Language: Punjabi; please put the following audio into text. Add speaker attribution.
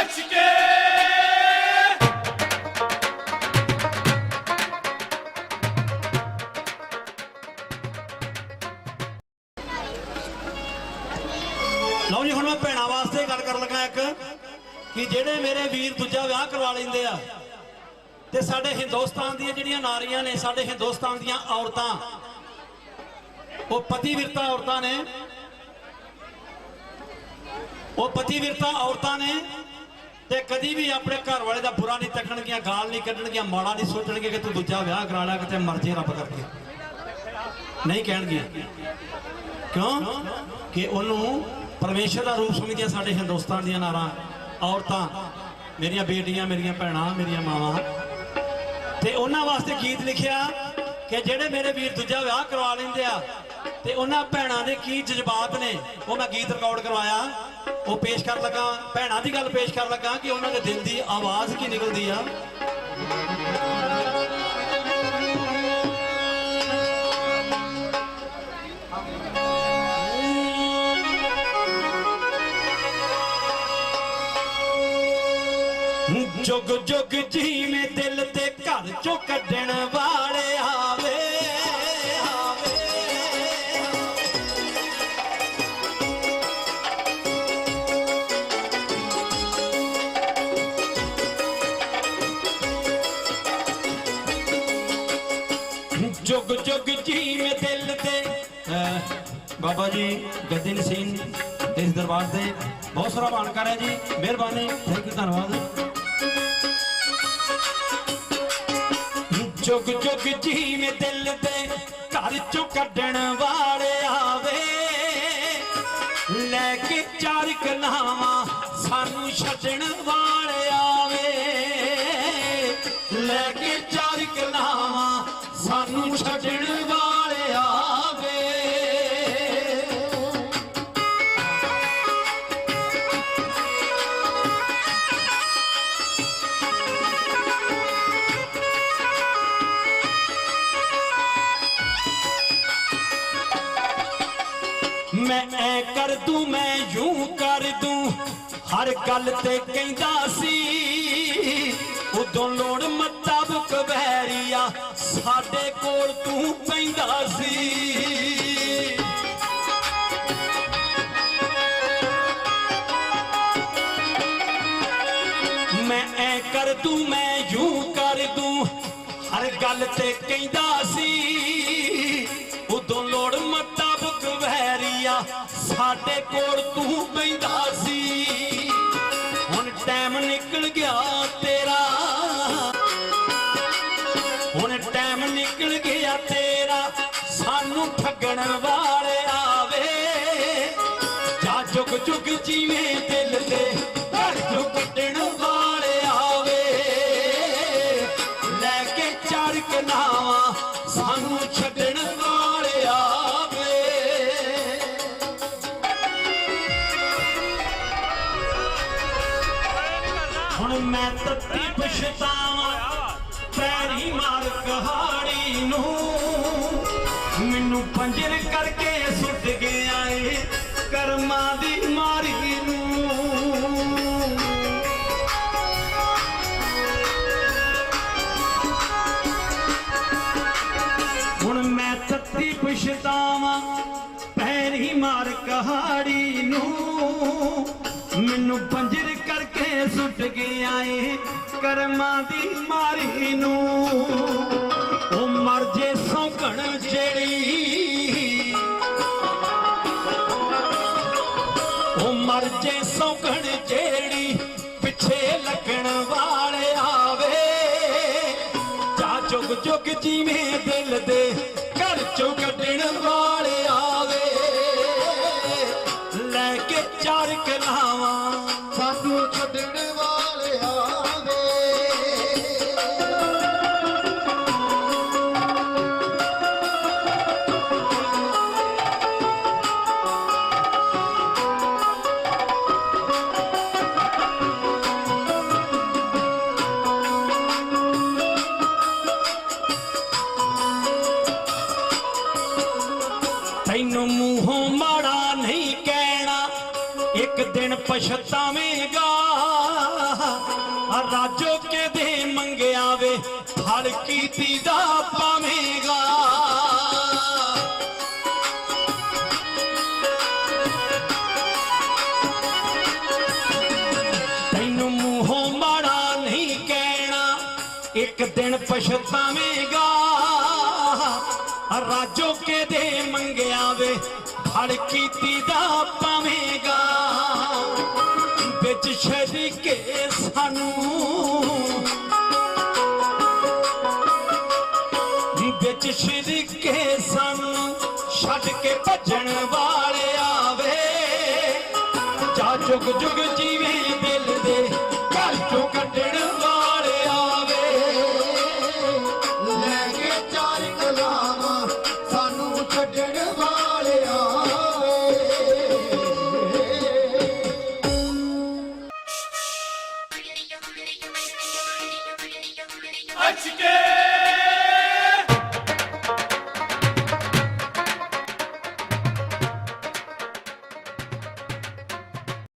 Speaker 1: ਅਚਕੇ
Speaker 2: ਲਓ ਜੀ, ਹੁਣ ਮੈਂ ਭੈਣਾਂ ਵਾਸਤੇ ਗੱਲ ਕਰਨ ਲੱਗਾ ਇੱਕ ਕਿ ਜਿਹੜੇ ਮੇਰੇ ਵੀਰ ਦੂਜਾ ਵਿਆਹ ਕਰਵਾ ਲੈਂਦੇ ਆ ਤੇ ਸਾਡੇ ਹਿੰਦੁਸਤਾਨ ਦੀਆਂ ਜਿਹੜੀਆਂ ਨਾਰੀਆਂ ਨੇ, ਸਾਡੇ ਹਿੰਦੁਸਤਾਨ ਦੀਆਂ ਔਰਤਾਂ, ਉਹ ਪਤੀਵਿਰਤਾ ਔਰਤਾਂ ਨੇ, ਉਹ ਪਤੀਵਿਰਤਾ ਔਰਤਾਂ ਨੇ ਤੇ ਕਦੀ ਵੀ ਆਪਣੇ ਘਰ ਵਾਲੇ ਦਾ ਬੁਰਾ ਨਹੀਂ ਤੱਕਣਗੀਆਂ ਗਾਲ ਨਹੀਂ ਕੱਢਣਗੀਆਂ, ਮਾੜਾ ਨਹੀਂ ਸੋਚਣਗੇ ਕਿ ਤੂੰ ਦੂਜਾ ਵਿਆਹ ਕਰਾ ਲਿਆ ਕਿਤੇ ਮਰ ਰੱਬ ਕਰਕੇ। ਨਹੀਂ ਕਹਿਣਗੀਆਂ। ਕਿਉਂ? ਕਿ ਉਹਨੂੰ ਪਰਮੇਸ਼ਰ ਦਾ ਰੂਪ ਸਮਝਦੀਆਂ ਸਾਡੇ ਹਿੰਦੁਸਤਾਨ ਦੀਆਂ ਨਾਰਾਂ, ਔਰਤਾਂ, ਮੇਰੀਆਂ ਬੇਟੀਆਂ, ਮੇਰੀਆਂ ਭੈਣਾਂ, ਮੇਰੀਆਂ ਮਾਵਾਂ। ਤੇ ਉਹਨਾਂ ਵਾਸਤੇ ਗੀਤ ਲਿਖਿਆ ਕਿ ਜਿਹੜੇ ਮੇਰੇ ਵੀਰ ਦੂਜਾ ਵਿਆਹ ਕਰਵਾ ਲੈਂਦੇ ਆ, ਤੇ ਉਹਨਾਂ ਭੈਣਾਂ ਦੇ ਕੀ ਜਜ਼ਬਾਤ ਨੇ, ਉਹ ਮੈਂ ਗੀਤ ਰਿਕਾਰਡ ਕਰਵਾਇਆ। ਉਹ ਪੇਸ਼ ਕਰਨ ਲੱਗਾ, ਭੈਣਾਂ ਦੀ ਗੱਲ ਪੇਸ਼ ਕਰਨ ਲੱਗਾ ਕਿ ਉਹਨਾਂ ਦੇ ਦਿਲ ਦੀ ਆਵਾਜ਼ ਕੀ ਨਿਕਲਦੀ ਆ? ਜੁਗ ਜੁਗ ਜੀਵੇਂ ਦਿਲ ਤੇ ਘਰ ਚੋਂ ਕੱਢਣ ਜੁਗ ਜੁਗ ਜੀਵੇਂ ਦਿਲ ਤੇ। ਬਾਬਾ ਜੀ ਗਦਿਨ ਸਿੰਘ ਇਸ ਦਰਬਾਰ ਤੇ ਬਹੁਤ ਸਾਰਾ ਮਾਨਕਾਰ ਹੈ ਜੀ। ਮਿਹਰਬਾਨੀ ਥੈਂਕ ਯੂ ਧੰਨਵਾਦ। ਜੁਗ ਜੁਗ ਜੀਵੇਂ ਦਿਲ ਤੇ ਘਰ ਚੋਂ ਕੱਢਣ ਵਾਲੇ ਆਵੇ। ਲੈ ਕੇ ਚਾਰ ਕਨਾਵਾਂ ਸਾਨੂੰ ਛੱਡਣ ਵਾਲਿਆ ਸਾਨੂੰ ਛੱਡਣ ਵਾਲਿਆ ਆਵੇ। ਮੈਂ ਐ ਕਰ ਦੂੰ, ਮੈਂ ਯੂੰ ਕਰ ਦੂੰ। ਹਰ ਗੱਲ ਤੇ ਕਹਿੰਦਾ ਸੀ, ਉਦੋਂ ਲੋੜ ਮੁਤਾਬਕ ਵੈਰੀਆ ਸਾਡੇ ਕੋਲ ਤੂੰ ਪੈਂਦਾ ਸੀ। ਮੈਂ ਐ ਕਰ ਦੂੰ, ਮੈਂ ਯੂੰ ਕਰ ਦੂੰ, ਹਰ ਗੱਲ ਤੇ ਕਹਿੰਦਾ ਸੀ। ਉਦੋਂ ਲੋੜ ਮੁਤਾਬਕ ਵੈਰੀਆ, ਸਾਡੇ ਕੋਲ ਤੂੰ ਪੈਂਦਾ ਸੀ। ਨਿਕਲ ਗਿਆ ਤੇਰਾ, ਸਾਨੂੰ ਠੱਗਣ ਵਾਲੇ ਆਵੇ। ਜਾ ਜੁਗ ਜੁਗ ਜੀਵੇਂ ਦਿਲ ਦੇ ਘਰ ਚੋਂ ਵਾਲੇ ਆਵੇ। ਲੈ ਕੇ ਚਾਰ ਕਨਾਵਾਂ ਸਾਨੂੰ ਛੱਡਣ ਵਾਲੇ ਆਵੇ। ਹੁਣ ਮੈਂ ਤੱਤੀ ਪਛਤਾਵਾਂ ਪੈਰੀ ਮਾਰ ਕਹਾੜੀ ਨੂੰ। ਮੈਨੂੰ ਪੰਜਰ ਕਰਕੇ ਸੁੱਟ ਗਿਆ ਏ ਕਰਮਾਂ ਦੀ ਮਾਰੀ ਨੂੰ। ਹੁਣ ਮੈਂ ਤੱਤੀ ਪਛਤਾਵਾਂ ਪੈਰੀ ਮਾਰ ਕਹਾੜੀ ਨੂੰ। ਮੈਨੂੰ ਪੰਜਰ ਕਰਕੇ ਸੁੱਟ ਗਿਆ ਏ ਕਰਮਾਂ ਦੀ ਮਾਰੀ ਨੂੰ। ਉਹ ਮਰ ਜੇ ਸੌਕਣ ਜਿਹੜੀ ਉਹ ਮਰ ਜੇ ਸੌਕਣ ਜਿਹੜੀ ਪਿੱਛੇ ਲੱਗਣ ਵਾਲੇ ਆਵੇ। ਜਾ ਜੁਗ ਜੁਗ ਜੀਵੇਂ ਦਿਲ ਦੇ ਘਰ ਚੋਂ ਕੱਢਣ ਵਾਲੇ ਆਵੇ। ਲੈ ਕੇ ਚਾਰ ਕਲਾਵਾਂ ਇੱਕ ਦਿਨ ਪਛਤਾਵੇਂਗਾ। ਆ ਰਾਜੋ ਕੇ ਦੇ ਮੰਗਿਆ ਵੇ ਫੜ ਕੀਤੀ ਦਾ ਪਾਵੇਂਗਾ। ਤੈਨੂੰ ਮੂੰਹੋਂ ਮਾੜਾ ਨਹੀਂ ਕਹਿਣਾ, ਇੱਕ ਦਿਨ ਪਛਤਾਵੇਂਗਾ। ਰਾਜੋ ਕੇ ਦੇ ਮੰਗਿਆ ਵੇ ਫੜ ਕੀਤੀ ਦਾ ਵਿੱਚ ਛੱਡ ਕੇ ਸਾਨੂੰ। ਵਿੱਚ ਛਿੜਕੇ ਸਾਨੂੰ ਛੱਡ ਕੇ ਭੱਜਣ ਵਾਲੇ ਆਵੇ। ਜਾ ਜੁਗ ਜੁਗ ਜੀਵੇ
Speaker 1: Açık